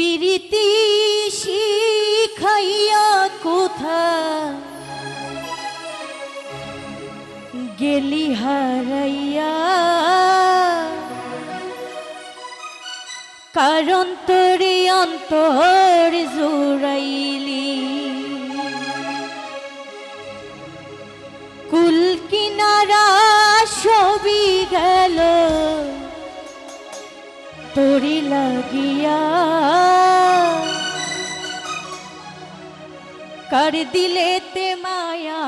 পিরিতি শিখাইয়া কোথা? গেলি হারাইয়া। কারণ তোরে অন্তর জোড়াইলি। কুল কিনারা সবই গেল, তোরি লাগিয়া। কর দিলেতে মায়া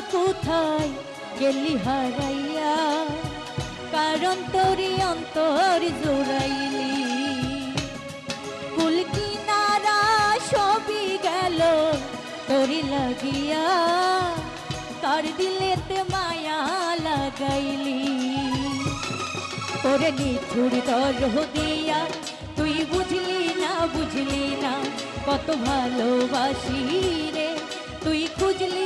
কোথায় গেলি হারাইয়া? কারণ তোরি অন্তর জোড়াইলি। কুল কিনারা সবই গেল তোরি লাগিয়া। কার দিলেতে মায়া লাগাইলি। তোরে নিঠুর দর দিয়া, তুই বুঝলি না বুঝলি না, কত ভালোবাসি রে। তুই খুঁজলি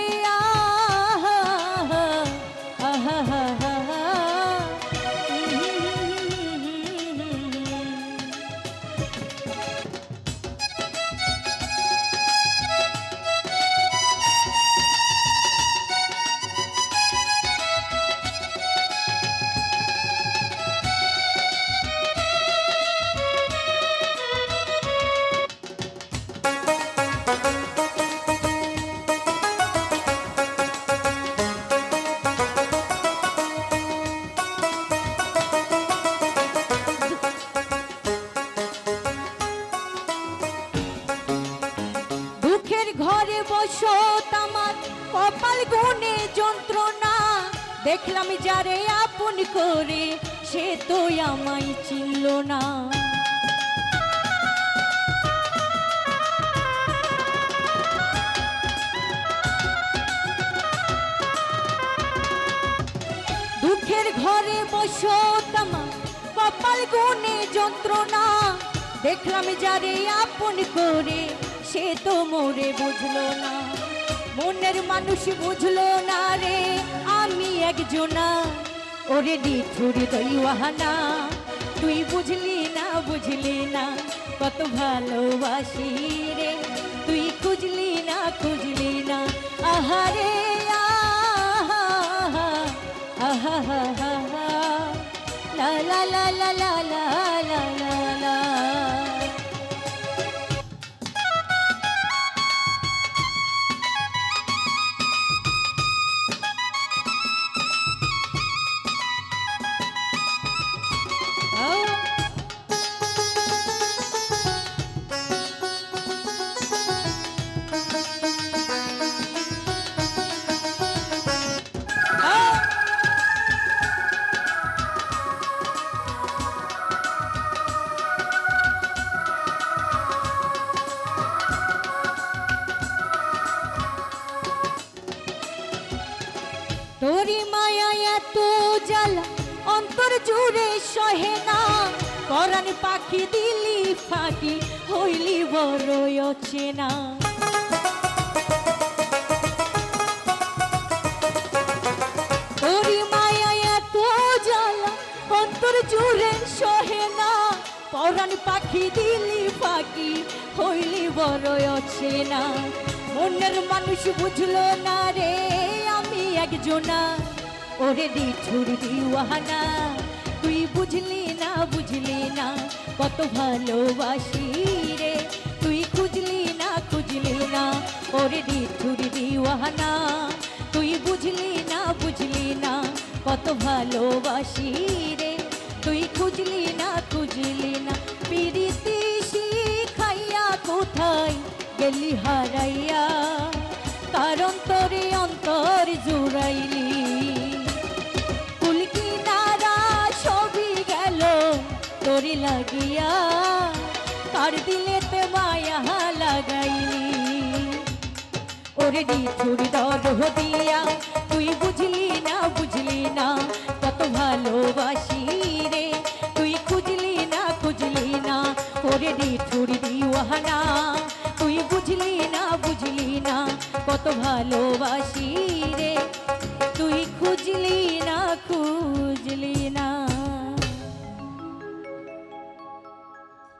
ঘরে বসত আমার কপাল গুনে যন্ত্রণা। দেখলাম যারে আপন করে, সে তো আমায় চিনল না। ঘরে বসত আমার কপাল গুনে যন্ত্রণা। দেখলাম যারে আপন করে, সে তো মোরে বুঝলো না। মনের মানুষ বুঝলো না রে, আমি একজনা। ওরে নিঠুর দইওয়াহানা, তুই বুঝলি না বুঝলি না, কত ভালোবাসি রে। তুই খুঁজলি না খুঁজলি না, আহারে আহা আহা আহা লা লা লা লা লা। তোরি মায়া এত জ্বালা, অন্তর জুড়ে সহে না। পরাণ পাখি দিলি ফাঁকি, হইলি বড় অচেনা। তোরি মায়া এত জ্বালা, অন্তর জুড়ে সহে না। পরাণ পাখি দিলি ফাঁকি, হইলি বড় অচেনা। মনের মানুষ বুঝলো না রে একজনা ওরে দিঠুর দিওয়ানা, তুই বুঝলি না বুঝলি না, কত ভালোবাসি রে। তুই খুঁজলি না খুঁজলি না, ওরে দিঠুর দিওয়ানা, তুই বুঝলি না বুঝলি না, কত ভালোবাসি রে। তুই খুঁজলি না খুঁজলি না, পিরিতি শিখাইয়া কোথায় গেলি হারাইয়া? তোরে লাগিয়া কার দিলেতে মায়া লাগাইলি। ওরে নিঠুর দরহ দিয়া, তুই বুঝলি না বুঝলি না, কত ভালোবাসি রে। তুই খুঁজলি না খুঁজলি না, ওরে নিঠুর দিওয়ানা। তুই বুঝলি না বুঝলি না, কত ভালোবাসি রে। তুই খুঁজলি না, খুঁজলি